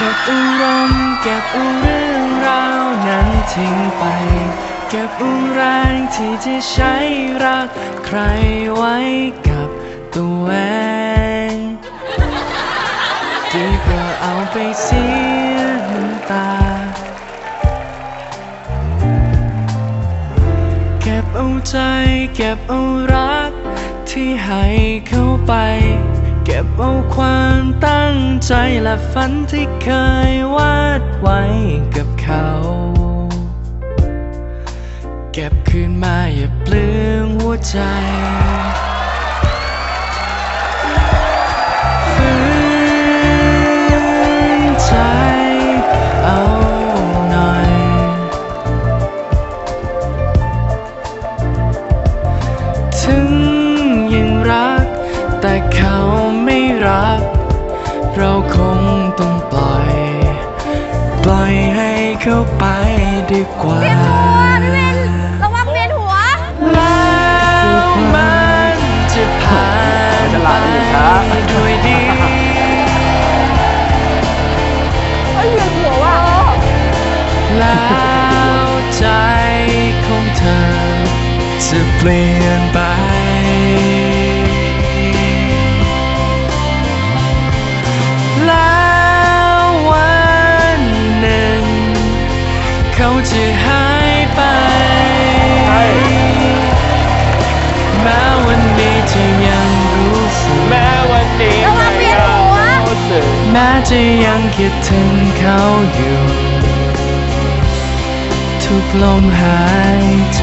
เก็บอารมณ์เก็บเรื่องราวนั้นทิ้งไป เก็บอาแรงที่จะใช้รักใครไว้กับตัวเองดีกว่าเอาไปเสียน้ำตา เก็บเอาใจเก็บเอารักที่ให้เข้าไป เก็บเอาความตั้งใจและฝันที่เคยวาดไว้กับเขา เก็บคืนมาอย่าเปลืองหัวใจ เราคงต้องปล่อย ปล่อยให้เขาไปดีกว่าระวังเวียนหัวแล้วมันจะผ่านไปด้วยดีเฮ้ยเวียนหัวว่ะแล้วใจของเธอจะเปลี่ยนไป จะหายไป แม้วันนี้จะยังรู้สึก แม้วันนี้ระวังเวียนหัวรู้สึกแม้จะยังคิดถึงเขาอยู่ ทุกลมหายใจ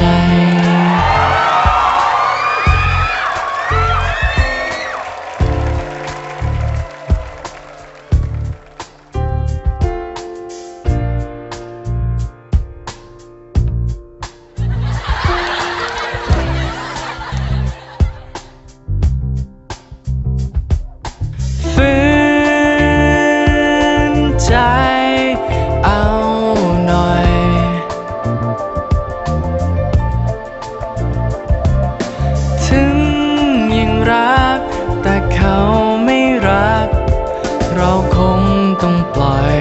เราคงต้องปล่อย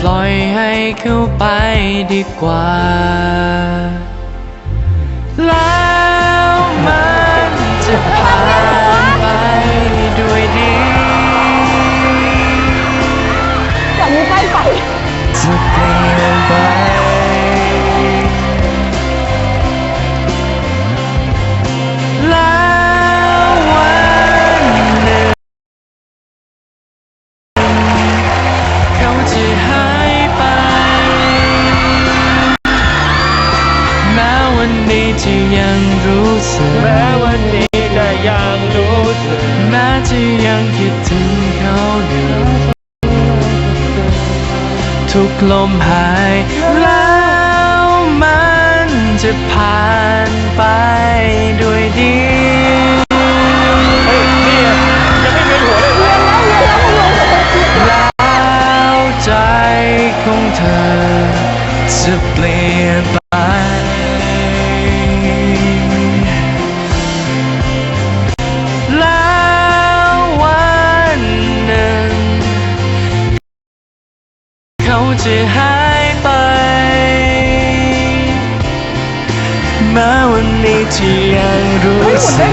ปล่อยให้เขาไปดีกว่า แล้วมันจะผ่านไปด้วยดีอย่ามีใกล้ไฟจะเปลี่ยนไป นนี้จะยังรู้สึกแม้วันนี้จะยังรู้สึกแม้จะยังคิดถึงเขาอยู่ทุกลมหายแล้วมันจะผ่าน เขาจะหายไปแม้วันนี้ที่ยังรู้สึก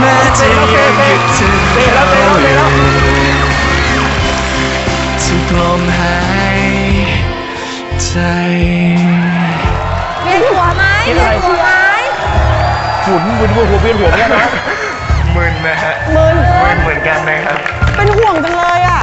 แม้จะยังคิดถึงเขาอทุกลมหายใจเวียนหัวไหมเวียนหัวไหมฝุ่นฝุ่นฝุ่นหัวเวียนหัวเนี่ยนะมึนนะฮะมึนมึนเหมือนกันนะครับ เป็นห่วงจังเลยอะ